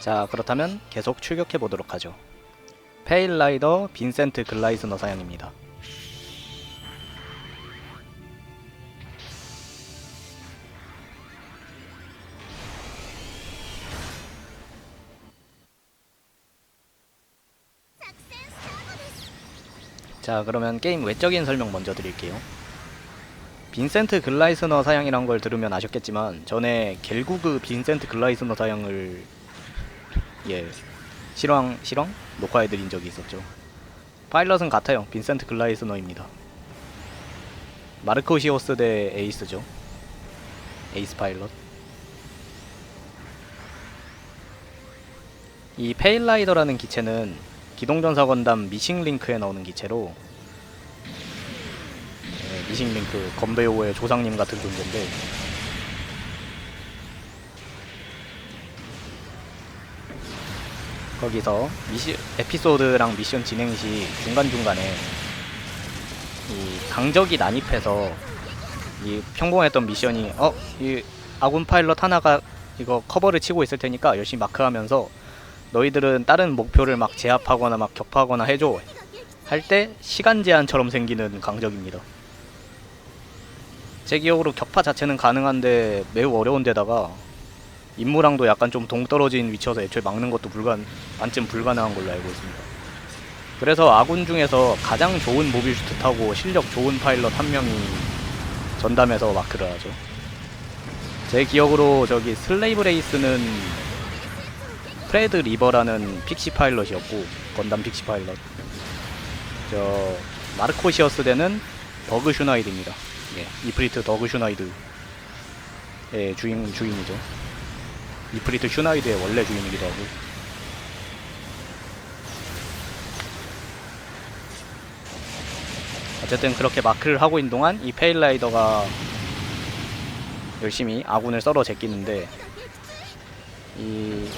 자 그렇다면 계속 출격해 보도록 하죠. 페일라이더 빈센트 글라이스너 사양입니다. 자 그러면 게임 외적인 설명 먼저 드릴게요. 빈센트 글라이스너 사양이란 걸 들으면 아셨겠지만 전에 겔구그 빈센트 글라이스너 사양을 예 실황 실황 녹화해드린 적이 있었죠. 파일럿은 같아요. 빈센트 글라이스너입니다. 마르코 시오스 대 에이스죠. 에이스 파일럿. 이 페일라이더라는 기체는 기동전사 건담 미싱링크에 나오는 기체로 네, 미싱링크 건배호의 조상님 같은 존재인데 거기서 미시, 에피소드랑 미션 진행 시 중간중간에 이 강적이 난입해서 이 평범했던 미션이 어? 이 아군 파일럿 하나가 이거 커버를 치고 있을 테니까 열심히 마크하면서 너희들은 다른 목표를 막 제압하거나 막 격파하거나 해줘 할 때 시간 제한처럼 생기는 강적입니다. 제 기억으로 격파 자체는 가능한데 매우 어려운 데다가 임무랑도 약간 좀 동떨어진 위치여서 애초에 막는 것도 불가 반쯤 불가능한 걸로 알고 있습니다. 그래서 아군 중에서 가장 좋은 모빌 슈트 타고 실력 좋은 파일럿 한 명이 전담해서 마크를 하죠. 제 기억으로 저기 슬레이브 레이스는 프레드 리버라는 픽시 파일럿이었고 건담 픽시 파일럿 저 마르코시어스 대는 더그 슈나이드입니다. 예, 이프리트 더그 슈나이드 의 주인 주인이죠. 이프리트 슈나이드의 원래 주인이기도 하고. 어쨌든 그렇게 마크를 하고 있는 동안 이 페일라이더가 열심히 아군을 썰어 제끼는데 이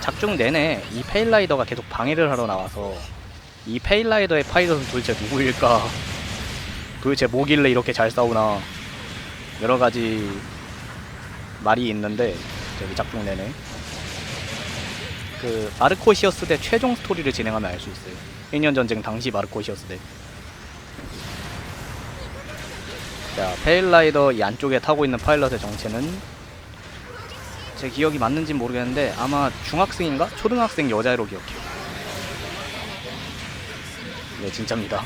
작중 내내 이 페일라이더가 계속 방해를 하러 나와서 이 페일라이더의 파이럿은 도대체 누구일까? 도대체 뭐길래 이렇게 잘 싸우나? 여러 가지 말이 있는데 저기 작중 내내 그 마르코시어스 대 최종 스토리를 진행하면 알 수 있어요 1년 전쟁 당시 마르코시어스 대 자, 페일라이더 이 안쪽에 타고 있는 파일럿의 정체는 제 기억이 맞는지 모르겠는데 아마 중학생인가? 초등학생 여자로 기억해요. 네, 진짜입니다.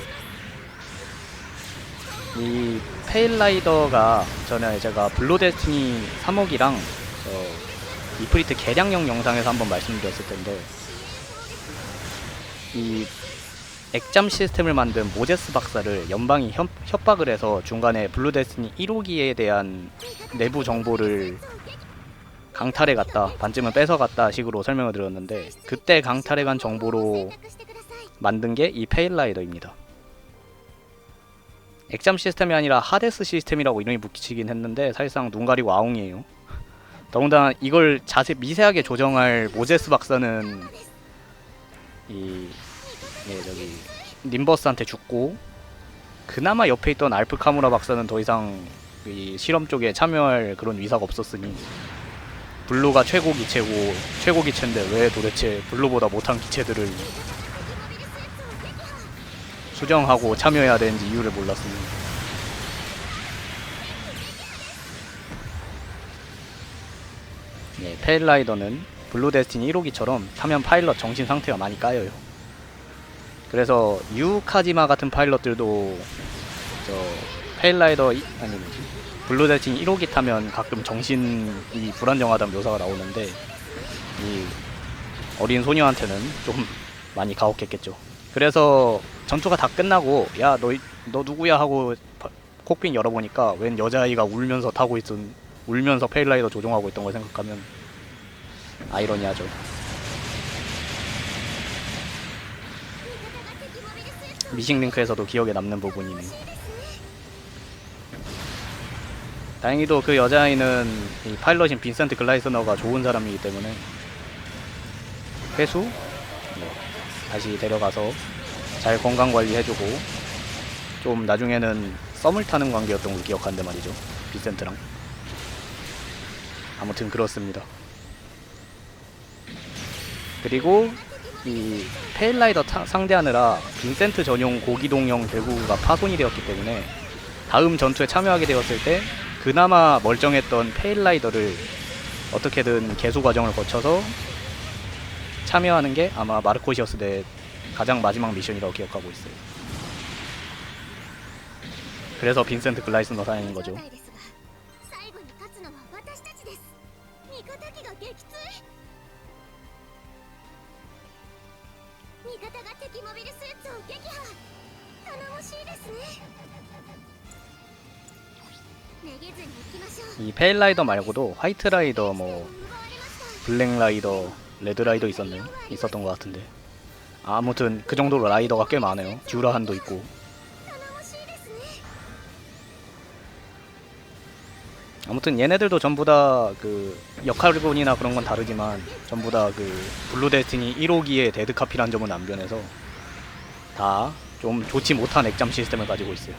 이 페일라이더가 전에 제가 블루 데스티니 3호기랑 저 이프리트 개량형 영상에서 한번 말씀드렸을 텐데 이 액잠 시스템을 만든 모제스 박사를 연방이 협, 협박을 해서 중간에 블루 데스티니 1호기에 대한 내부 정보를 강탈해 갔다 반쯤은 뺏어 갔다 식으로 설명을 드렸는데 그때 강탈해 간 정보로 만든 게 이 페일라이더입니다. 액잠 시스템이 아니라 하데스 시스템이라고 이름이 붙이긴 했는데 사실상 눈 가리고 아웅이에요. 더군다나 이걸 자세 미세하게 조정할 모제스 박사는 이 예, 저기 님버스한테 죽고 그나마 옆에 있던 알프 카무라 박사는 더 이상 이 실험 쪽에 참여할 그런 위사가 없었으니 블루가 최고 기체고 최고 기체인데 왜 도대체 블루보다 못한 기체들을 수정하고 참여해야 되는지 이유를 몰랐으니 네, 페일라이더는 블루 데스티니 1호기처럼 타면 파일럿 정신 상태가 많이 까여요. 그래서 유카지마 같은 파일럿들도 저 페일라이더 이- 아니 블루 데스티니 1호기 타면 가끔 정신이 불안정하다는 묘사가 나오는데 이 어린 소녀한테는 좀 많이 가혹했겠죠. 그래서 전투가 다 끝나고 야 너 너 누구야 하고 파- 콕핀 열어보니까 웬 여자아이가 울면서 타고 있던 울면서 페일라이더 조종하고 있던 걸 생각하면 아이러니하죠. 미싱링크에서도 기억에 남는 부분이네. 다행히도 그 여자아이는 이 파일럿인 빈센트 글라이스너가 좋은 사람이기 때문에 회수? 네, 다시 데려가서 잘 건강 관리해주고 좀 나중에는 썸을 타는 관계였던 걸 기억하는데 말이죠. 빈센트랑. 아무튼 그렇습니다 그리고 이 페일라이더 타- 상대하느라 빈센트 전용 고기동형 대구가 파손이 되었기 때문에 다음 전투에 참여하게 되었을 때 그나마 멀쩡했던 페일라이더를 어떻게든 개수 과정을 거쳐서 참여하는 게 아마 마르코시어스 대 가장 마지막 미션이라고 기억하고 있어요. 그래서 빈센트 글라이스너 사양인 거죠. 味方が敵モビルスーツを撃破頼もしいですねめげずに行きましょう 이 페일라이더 말고도 화이트 라이더 뭐 奪われました 블랙 라이더, 레드 라이더 있었네요. 있었던 것 같은데. 아무튼 그 정도로 라이더가 꽤 많아요. 듀라한도 있고. 아무튼 얘네들도 전부 다 그 역할군이나 그런 건 다르지만 전부 다 그 블루 데스티니 1호기의 데드 점은 안 변해서 다 좀 좋지 못한 액잠 시스템을 가지고 있어요.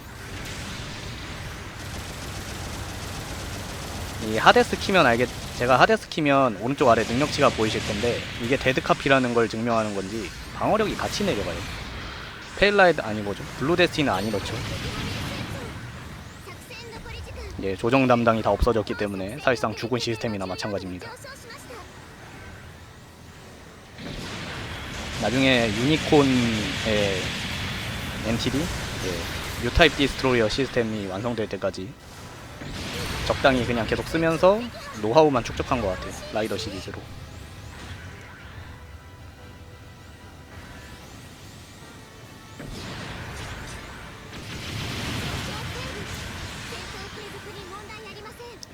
이 하데스 키면 알겠 제가 하데스 키면 오른쪽 아래 능력치가 보이실 텐데 이게 데드 카피라는 걸 증명하는 건지 방어력이 같이 내려가요. 페일라이드 아니 뭐죠? 블루 데스티는 안 이렇죠. 이제 조정 담당이 다 없어졌기 때문에 사실상 죽은 시스템이나 마찬가지입니다. 나중에 유니콘의 NTD 뉴타입 디스트로이어 시스템이 완성될 때까지 적당히 그냥 계속 쓰면서 노하우만 축적한 것 같아요 라이더 시리즈로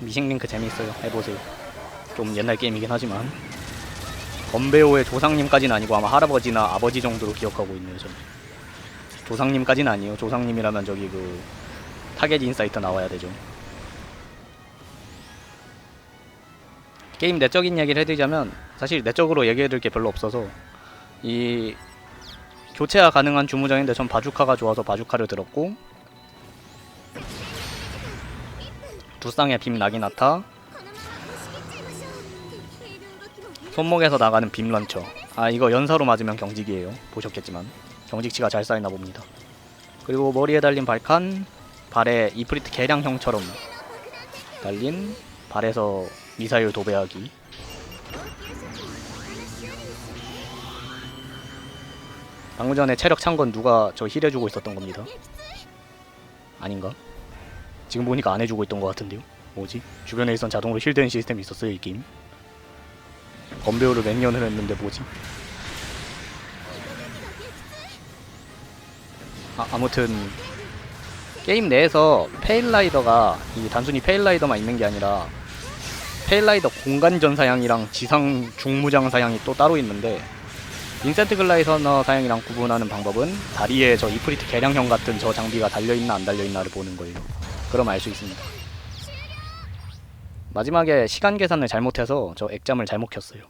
미싱링크 재밌어요. 해보세요. 좀 옛날 게임이긴 하지만 건배오의 조상님까지는 아니고 아마 할아버지나 아버지 정도로 기억하고 있네요. 저는. 조상님까지는 아니에요. 조상님이라면 저기 그 타겟 인사이트 나와야 되죠. 게임 내적인 얘기를 해드리자면 사실 내적으로 얘기해드릴 게 별로 없어서 이 교체가 가능한 주무장인데 전 바주카가 좋아서 바주카를 들었고 두 쌍의 빔 나기나타 손목에서 나가는 빔 런처. 아 이거 연사로 맞으면 경직이에요. 보셨겠지만. 경직치가 잘 쌓이나 봅니다. 그리고 머리에 달린 발칸 발에 이프리트 계량형처럼 달린 발에서 미사일 도배하기. 방금 전에 체력 찬 건 누가 저 힐해주고 있었던 겁니다? 아닌가? 지금 보니까 안 해주고 있던 것 같은데요. 뭐지? 주변에 있던 자동으로 힐되는 시스템이 있었어요 이 게임. 건배우를 몇 년을 했는데 뭐지? 아, 아무튼 게임 내에서 페일라이더가 이 단순히 페일라이더만 있는 게 아니라 페일라이더 공간전 사양이랑 지상 중무장 사양이 또 따로 있는데 인센트 글라이서너 사양이랑 구분하는 방법은 다리에 저 이프리트 개량형 같은 저 장비가 달려있나 안 달려있나를 보는 거예요. 그럼 알 수 있습니다. 마지막에 시간 계산을 잘못해서 저 액잠을 잘못 켰어요.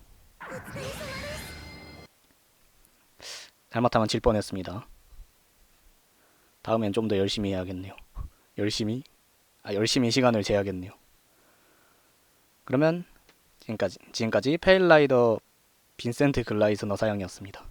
잘못하면 질 뻔했습니다. 다음엔 좀 더 열심히 해야겠네요. 열심히? 아, 열심히 시간을 재야겠네요. 그러면 지금까지, 지금까지 페일라이더 빈센트 글라이스너 사양이었습니다.